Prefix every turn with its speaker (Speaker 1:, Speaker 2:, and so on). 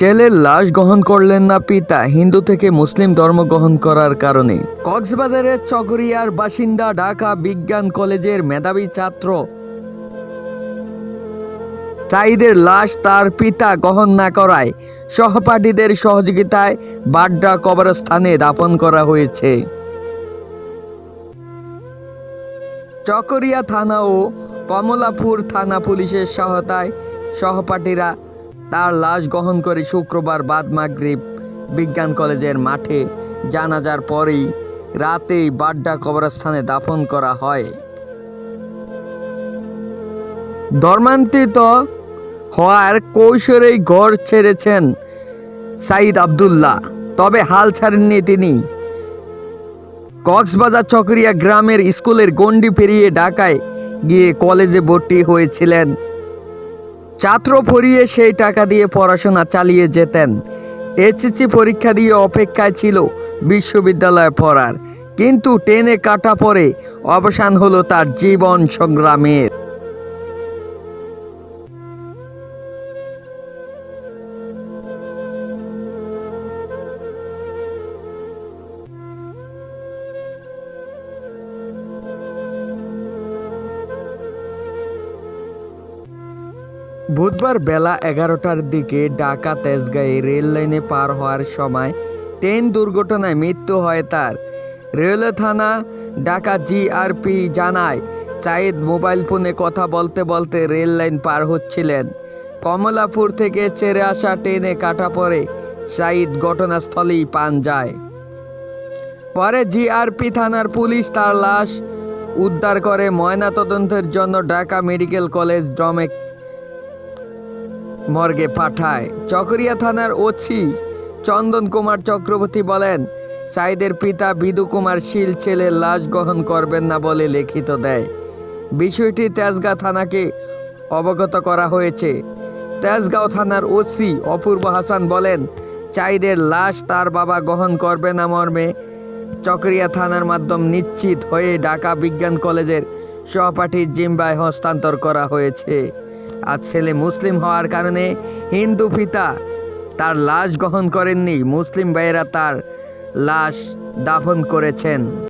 Speaker 1: ছেলের লাশ গ্রহণ করলেন না পিতা। হিন্দু থেকে মুসলিম ধর্ম গ্রহণ করার কারণে। কক্সবাজারের চকরিয়ার বাসিন্দা ঢাকা বিজ্ঞান কলেজের মেধাবী ছাত্র। সাইদের লাশ তার পিতা গ্রহণ না করায় সহপাঠীদের সহযোগিতায় বাড্ডা কবরস্থানে দাপন করা হয়েছে। চকরিয়া থানা ও কমলাপুর থানা পুলিশের সহায়তায় সহপাঠীরা তার লাশ গ্রহণ করে শুক্রবার বাদ মাগরিব বিজ্ঞান কলেজের মাঠে জানাজার পরেই রাতেই বাড্ডা কবরস্থানে দাফন করা হয়। ধর্মান্তরিত হওয়ার কৈশোরেই ঘর ছেড়েছেন সাইদ আব্দুল্লাহ, তবে হাল ছাড়েননি তিনি। কক্সবাজার চকরিয়া গ্রামের স্কুলের গণ্ডি পেরিয়ে ঢাকায় গিয়ে কলেজে ভর্তি হয়েছিলেন ছাত্র ফরিয়ে সেই টাকা দিয়ে পড়াশোনা চালিয়ে যেতেন। এসএসসি পরীক্ষা দিয়ে অপেক্ষায় ছিল বিশ্ববিদ্যালয়ে পড়ার। কিন্তু টেনে কাটা পরে অবসান হলো তার জীবন সংগ্রামের। বুধবার বেলা এগারোটার দিকে ঢাকা তেজগাঁয়ে রেল লাইনে পার হওয়ার সময় ট্রেন দুর্ঘটনায় মৃত্যু হয় তার। রেলওয়ে থানা ঢাকা জিআরপি জানায় সাইদ মোবাইল ফোনে কথা বলতে বলতে রেল লাইন পার হচ্ছিলেন। কমলাপুর থেকে ছেড়ে আসা ট্রেনে কাটা পড়ে সাইদ ঘটনাস্থলেই পান যায়। পরে জিআরপি থানার পুলিশ তার লাশ উদ্ধার করে ময়নাতদন্তের জন্য ঢাকা মেডিকেল কলেজ ড্রমে মর্গে পাঠায়। চকরিয়া থানার ওসি চন্দন কুমার চক্রবর্তী বলেন, সাইদের পিতা বিদু কুমার শীল ছেলের লাশ গ্রহণ করবেন না বলে লিখিত দেয়। বিষয়টি তেজগাঁও থানাকে অবগত করা হয়েছে। তেজগাঁও থানার ওসি অপূর্ব হাসান বলেন চাইদের লাশ তার বাবা গ্রহণ করবে না মর্মে চকরিয়া থানার মাধ্যম নিশ্চিত হয়ে ঢাকা বিজ্ঞান কলেজের সহপাঠীর জিম্বায় হস্তান্তর করা হয়েছে। আর ছেলে মুসলিম হওয়ার কারণে হিন্দু পিতা তার লাশ গ্রহণ করেননি। মুসলিম ভাইয়েরা তার লাশ দাফন করেছেন।